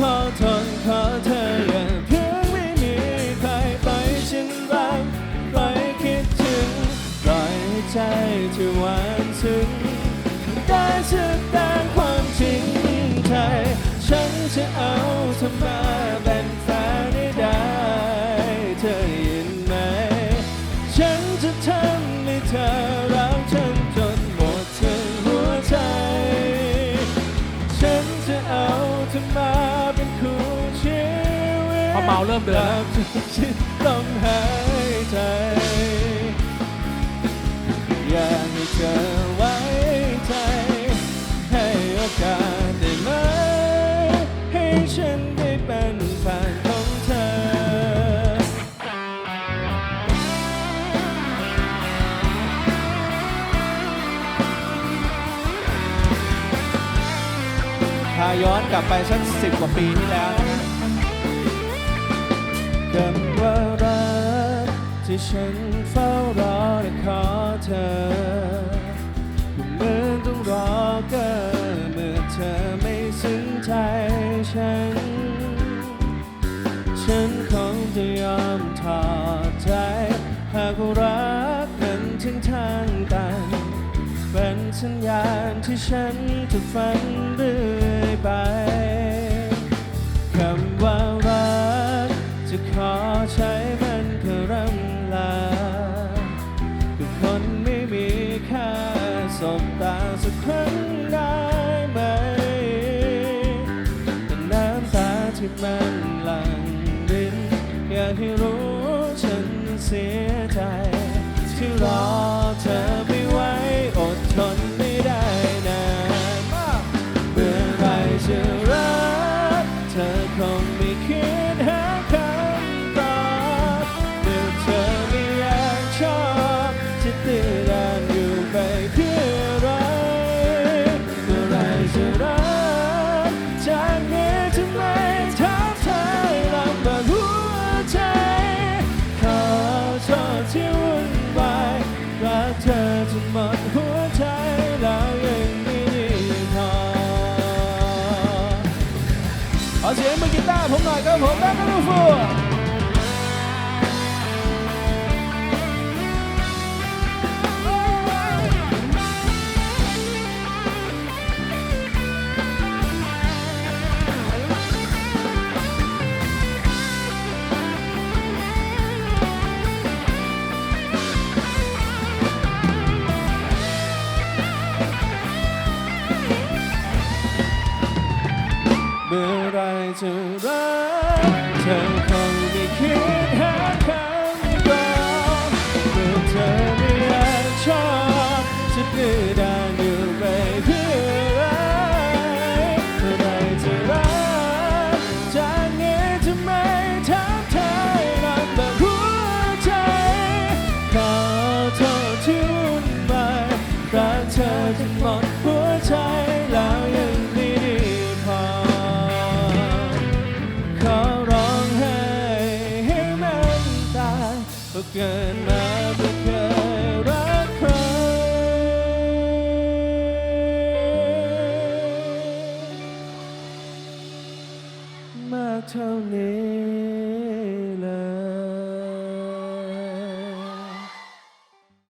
พอทนขอเธออย่าเพียงไม่มีใครไปฉันบางไปคิดถึงปล่อยใจที่หวานซึ้งได้แสดงความจริงใจฉันจะเอาเธอมาแบ่งฟนได้ไดเธอยินไหม ฉันจะทำให้เธอรักฉันจนหมดเธอหัวใจ ฉันจะเอาเธอมา ป็นคู่ชีวิตพอเมาเริ่มเดินแล้ว ตราบที่ฉันต้องหายใจอยากให้เธอ ย้อนกลับไปสักสิบกว่าปีที่แล้วนะคำว่ารักที่ฉันเฝ้ารอและขอเธอเหมือนต้องรอเกินเมื่อเธอไม่ซึ้งใจฉัน ฉันคงจะยอมถอดใจ หากว่ารักนั้นถึงทางตันเป็นสัญญาณที่ฉันจะฝันเรื่อย ไป คำว่ารักจะขอใช้มันเพื่อรำลากับคนไม่มีค่าสบตาสักครั้งได้ไหมแต่น้ำตาที่มันหลั่งรินอยากให้รู้ฉันเสียใจที่รอ เสียงมือกีตาร์ผมหน่อยครับผมแบ็คกรูฟู เมื่อไรจะรักเธอคงไม่คิด มากเท่านี้เลย